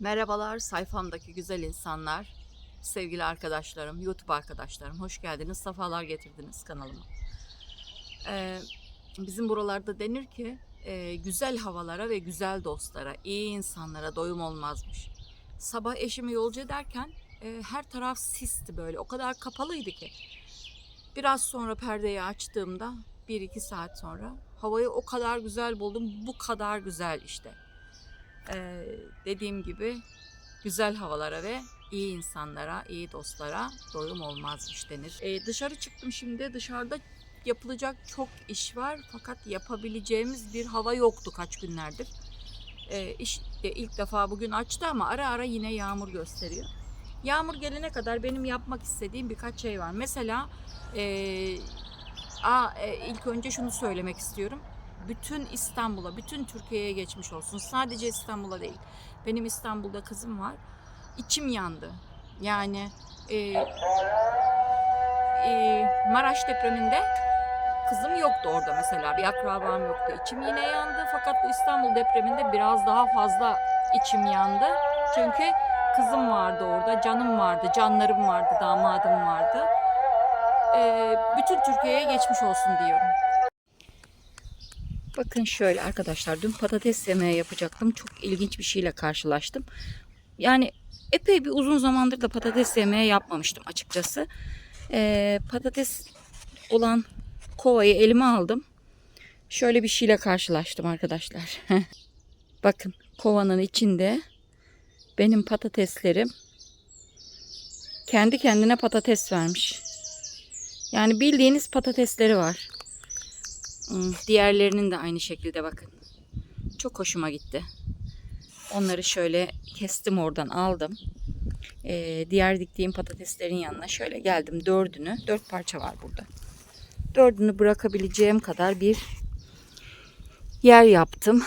Merhabalar sayfamdaki güzel insanlar, sevgili arkadaşlarım, YouTube arkadaşlarım. Hoş geldiniz, sefalar getirdiniz kanalıma. Ee, bizim buralarda denir ki e, güzel havalara ve güzel dostlara, iyi insanlara doyum olmazmış. Sabah eşimi yolcu ederken e, her taraf sisti böyle, o kadar kapalıydı ki. Biraz sonra perdeyi açtığımda, bir iki saat sonra havayı o kadar güzel buldum, bu kadar güzel işte. Ee, dediğim gibi güzel havalara ve iyi insanlara, iyi dostlara doyum olmazmış denir. Ee, dışarı çıktım şimdi. Dışarıda yapılacak çok iş var fakat yapabileceğimiz bir hava yoktu kaç günlerdir. Ee, iş ilk defa bugün açtı ama ara ara yine yağmur gösteriyor. Yağmur gelene kadar benim yapmak istediğim birkaç şey var. Mesela ee, aa, e, ilk önce şunu söylemek istiyorum bütün İstanbul'a, bütün Türkiye'ye geçmiş olsun. Sadece İstanbul'a değil. Benim İstanbul'da kızım var. İçim yandı. Yani e, e, Maraş depreminde kızım yoktu orada mesela. Bir akrabam yoktu. İçim yine yandı. Fakat bu İstanbul depreminde biraz daha fazla içim yandı. Çünkü kızım vardı orada, canım vardı, canlarım vardı, damadım vardı. E, bütün Türkiye'ye geçmiş olsun diyorum. Bakın şöyle arkadaşlar dün patates yemeği yapacaktım. Çok ilginç bir şeyle karşılaştım. Yani epey bir uzun zamandır da patates yemeği yapmamıştım açıkçası. Ee, patates olan kovayı elime aldım. Şöyle bir şeyle karşılaştım arkadaşlar. Bakın kovanın içinde benim patateslerim kendi kendine patates vermiş. Yani bildiğiniz patatesleri var. Hmm, Diğerlerinin de aynı şekilde bakın. Çok hoşuma gitti. Onları şöyle kestim oradan aldım. Ee, diğer diktiğim patateslerin yanına şöyle geldim. Dördünü, dört parça var burada. Dördünü bırakabileceğim kadar bir yer yaptım.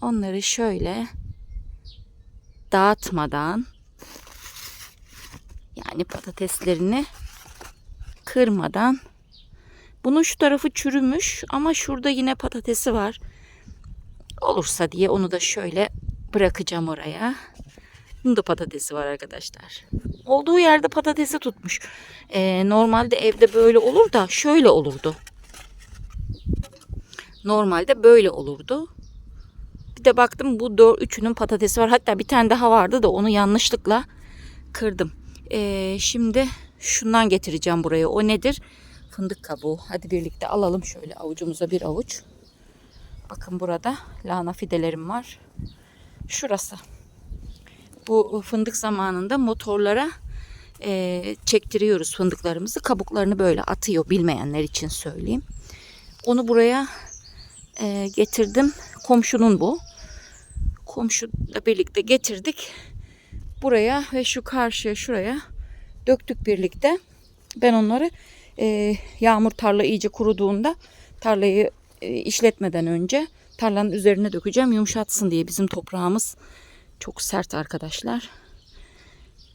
Onları şöyle dağıtmadan yani patateslerini kırmadan bunun şu tarafı çürümüş ama şurada yine patatesi var. Olursa diye onu da şöyle bırakacağım oraya. Bunun patatesi var arkadaşlar. Olduğu yerde patatesi tutmuş. Ee, normalde evde böyle olur da şöyle olurdu. Normalde böyle olurdu. Bir de baktım bu dört, üçünün patatesi var. Hatta bir tane daha vardı da onu yanlışlıkla kırdım. Ee, şimdi şundan getireceğim buraya. O nedir? Fındık kabuğu. Hadi birlikte alalım şöyle avucumuza bir avuç. Bakın burada lahana fidelerim var. Şurası. Bu fındık zamanında motorlara e, çektiriyoruz fındıklarımızı. Kabuklarını böyle atıyor bilmeyenler için söyleyeyim. Onu buraya e, getirdim. Komşunun bu. Komşuyla birlikte getirdik. Buraya ve şu karşıya şuraya döktük birlikte. Ben onları e, yağmur tarla iyice kuruduğunda tarlayı e, işletmeden önce tarlanın üzerine dökeceğim yumuşatsın diye bizim toprağımız çok sert arkadaşlar.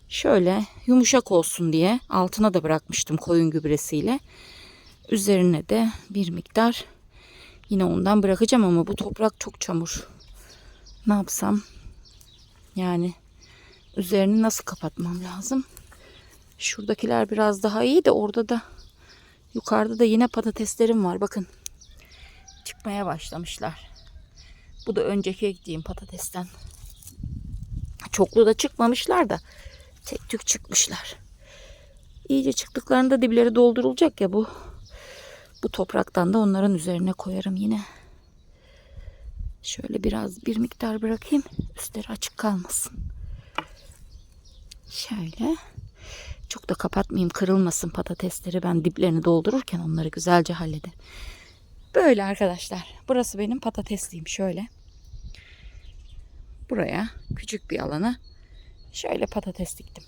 Şöyle yumuşak olsun diye altına da bırakmıştım koyun gübresiyle. Üzerine de bir miktar yine ondan bırakacağım ama bu toprak çok çamur. Ne yapsam? Yani üzerini nasıl kapatmam lazım? Şuradakiler biraz daha iyi de orada da Yukarıda da yine patateslerim var. Bakın. Çıkmaya başlamışlar. Bu da önceki ektiğim patatesten. Çoklu da çıkmamışlar da tek tük çıkmışlar. İyice çıktıklarında dibleri doldurulacak ya bu. Bu topraktan da onların üzerine koyarım yine. Şöyle biraz bir miktar bırakayım. Üstleri açık kalmasın. Şöyle. Çok da kapatmayayım kırılmasın patatesleri. Ben diplerini doldururken onları güzelce hallederim. Böyle arkadaşlar. Burası benim patatesliğim. Şöyle. Buraya küçük bir alana şöyle patates diktim.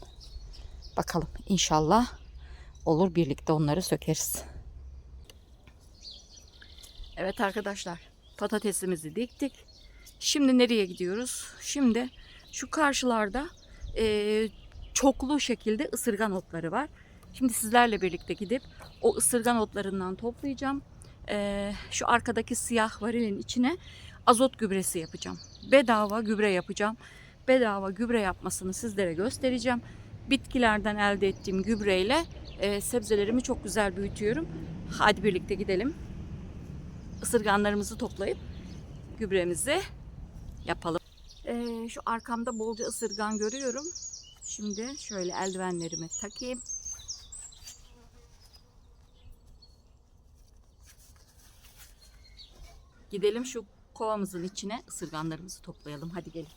Bakalım inşallah olur birlikte onları sökeriz. Evet arkadaşlar patatesimizi diktik. Şimdi nereye gidiyoruz? Şimdi şu karşılarda e, çoklu şekilde ısırgan otları var. Şimdi sizlerle birlikte gidip o ısırgan otlarından toplayacağım. Ee, şu arkadaki siyah varilin içine azot gübresi yapacağım. Bedava gübre yapacağım. bedava gübre yapmasını sizlere göstereceğim. Bitkilerden elde ettiğim gübreyle e, sebzelerimi çok güzel büyütüyorum. Hadi birlikte gidelim. Isırganlarımızı toplayıp gübremizi yapalım. E, şu arkamda bolca ısırgan görüyorum. Şimdi şöyle eldivenlerimi takayım. Gidelim şu kovamızın içine ısırganlarımızı toplayalım. Hadi gelin.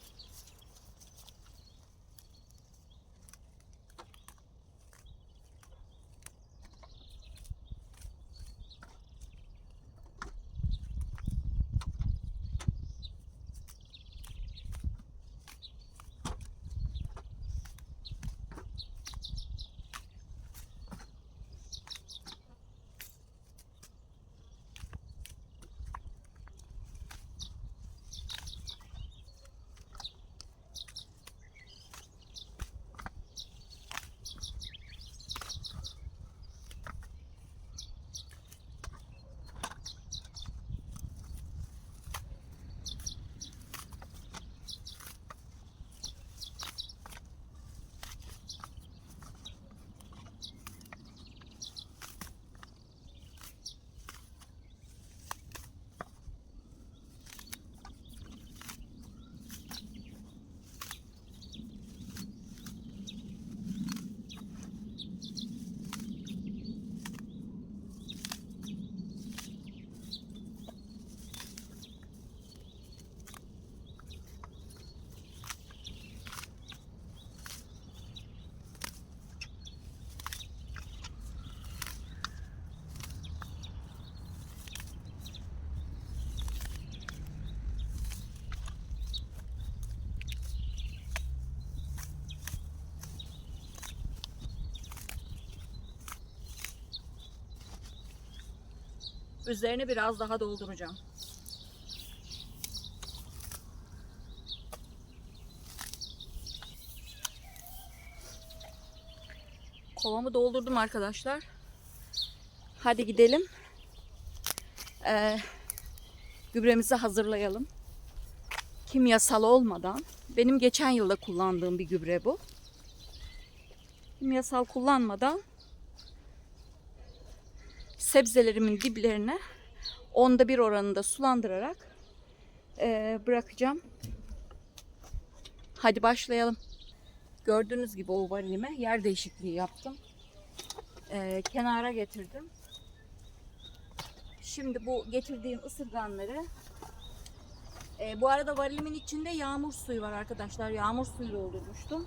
Üzerine biraz daha dolduracağım. Kovamı doldurdum arkadaşlar. Hadi gidelim. Ee, gübremizi hazırlayalım. Kimyasal olmadan. Benim geçen yılda kullandığım bir gübre bu. Kimyasal kullanmadan sebzelerimin diplerine onda bir oranında sulandırarak eee, bırakacağım. Hadi başlayalım. Gördüğünüz gibi o varilime yer değişikliği yaptım. Eee, kenara getirdim. Şimdi bu getirdiğim ısırganları eee, bu arada varilimin içinde yağmur suyu var arkadaşlar. Yağmur suyu doldurmuştum.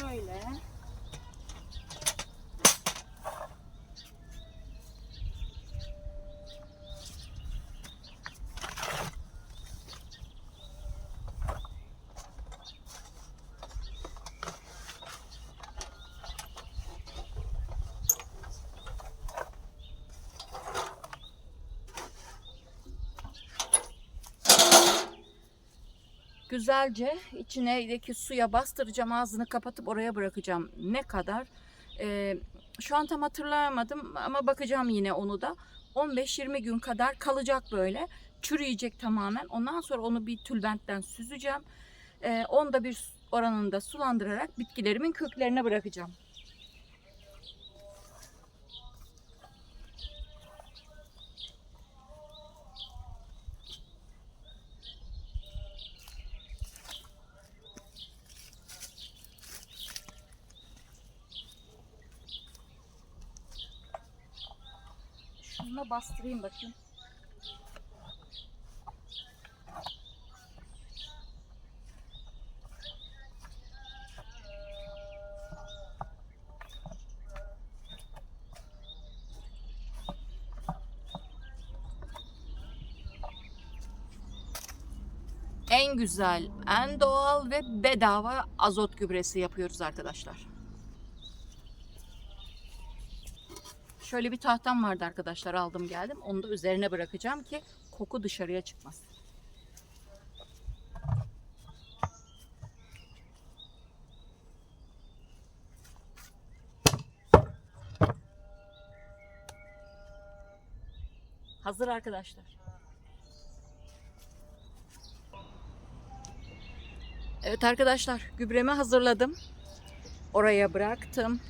Şöyle güzelce içindeki suya bastıracağım ağzını kapatıp oraya bırakacağım. Ne kadar? Ee, şu an tam hatırlayamadım ama bakacağım yine onu da. 15-20 gün kadar kalacak böyle. Çürüyecek tamamen. Ondan sonra onu bir tülbentten süzeceğim. Ee, onda bir oranında sulandırarak bitkilerimin köklerine bırakacağım. Bastırayım bakayım. En güzel, en doğal ve bedava azot gübresi yapıyoruz arkadaşlar. Şöyle bir tahtam vardı arkadaşlar aldım geldim. Onu da üzerine bırakacağım ki koku dışarıya çıkmaz. Hazır arkadaşlar. Evet arkadaşlar gübremi hazırladım. Oraya bıraktım.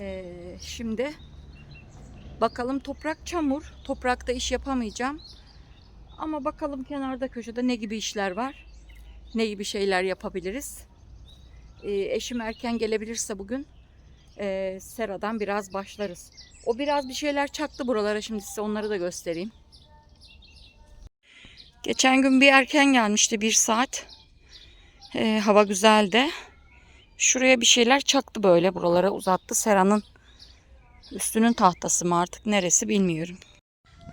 Ee, şimdi bakalım toprak çamur. Toprakta iş yapamayacağım. Ama bakalım kenarda köşede ne gibi işler var. Ne gibi şeyler yapabiliriz. Ee, eşim erken gelebilirse bugün e, seradan biraz başlarız. O biraz bir şeyler çaktı buralara şimdi size onları da göstereyim. Geçen gün bir erken gelmişti bir saat. Ee, hava güzeldi. Şuraya bir şeyler çaktı böyle buralara uzattı. Seranın üstünün tahtası mı artık neresi bilmiyorum.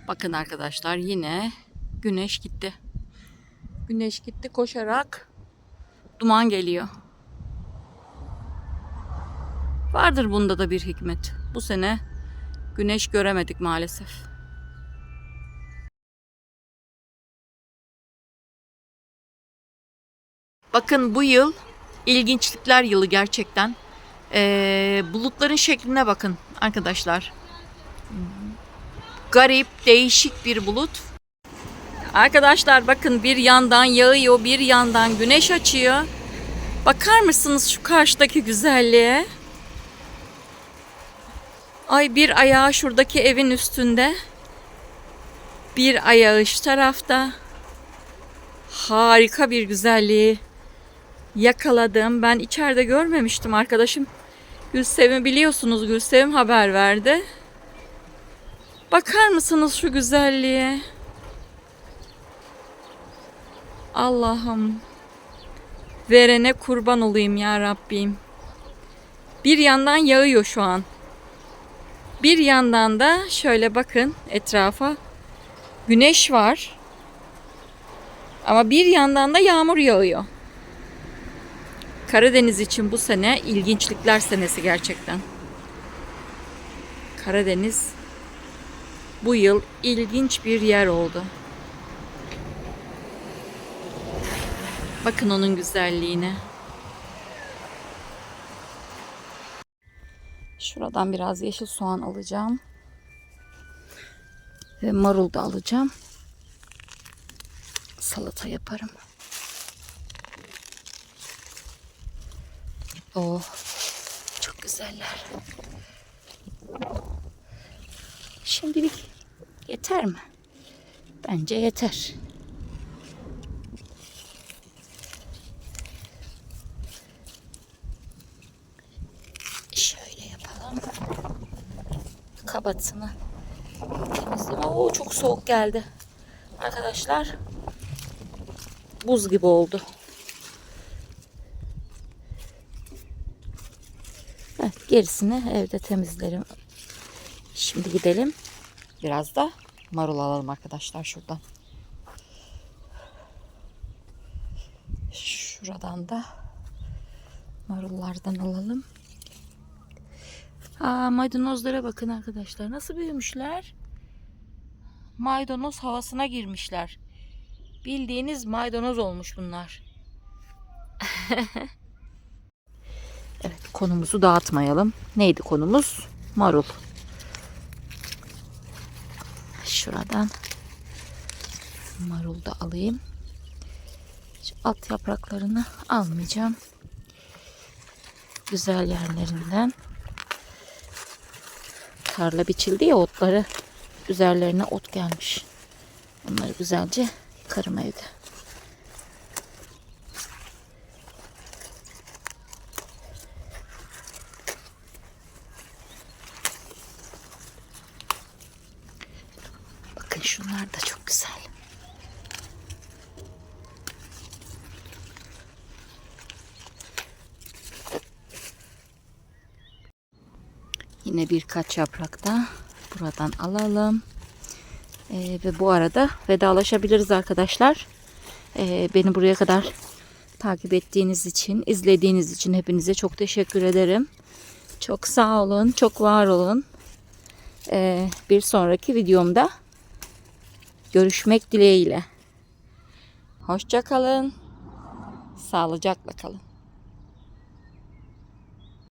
Bakın arkadaşlar yine güneş gitti. Güneş gitti koşarak duman geliyor. Vardır bunda da bir hikmet. Bu sene güneş göremedik maalesef. Bakın bu yıl ilginçlikler yılı gerçekten. Ee, bulutların şekline bakın arkadaşlar. Garip, değişik bir bulut. Arkadaşlar bakın bir yandan yağıyor, bir yandan güneş açıyor. Bakar mısınız şu karşıdaki güzelliğe? Ay bir ayağı şuradaki evin üstünde. Bir ayağı şu tarafta. Harika bir güzelliği yakaladım. Ben içeride görmemiştim arkadaşım. Gülsevim biliyorsunuz Gülsevim haber verdi. Bakar mısınız şu güzelliğe? Allah'ım. Verene kurban olayım ya Rabbim. Bir yandan yağıyor şu an. Bir yandan da şöyle bakın etrafa. Güneş var. Ama bir yandan da yağmur yağıyor. Karadeniz için bu sene ilginçlikler senesi gerçekten. Karadeniz bu yıl ilginç bir yer oldu. Bakın onun güzelliğine. Şuradan biraz yeşil soğan alacağım. Ve marul da alacağım. Salata yaparım. Oh, çok güzeller. Şimdilik yeter mi? Bence yeter. Şöyle yapalım. Kabatını temizleyeyim. Oo, çok soğuk geldi. Arkadaşlar buz gibi oldu. Evet, gerisini evde temizlerim. Şimdi gidelim. Biraz da marul alalım arkadaşlar şuradan. Şuradan da marullardan alalım. Aa, maydanozlara bakın arkadaşlar. Nasıl büyümüşler? Maydanoz havasına girmişler. Bildiğiniz maydanoz olmuş bunlar. Evet konumuzu dağıtmayalım. Neydi konumuz? Marul. Şuradan marul da alayım. Şu alt yapraklarını almayacağım. Güzel yerlerinden. Tarla biçildi ya otları. Üzerlerine ot gelmiş. Onları güzelce yıkarım evde. Bakın şunlar da çok güzel. Yine birkaç yaprak da buradan alalım. Ee, ve bu arada vedalaşabiliriz arkadaşlar. Ee, beni buraya kadar takip ettiğiniz için, izlediğiniz için hepinize çok teşekkür ederim. Çok sağ olun, çok var olun. Ee, bir sonraki videomda görüşmek dileğiyle. Hoşça kalın. Sağlıcakla kalın.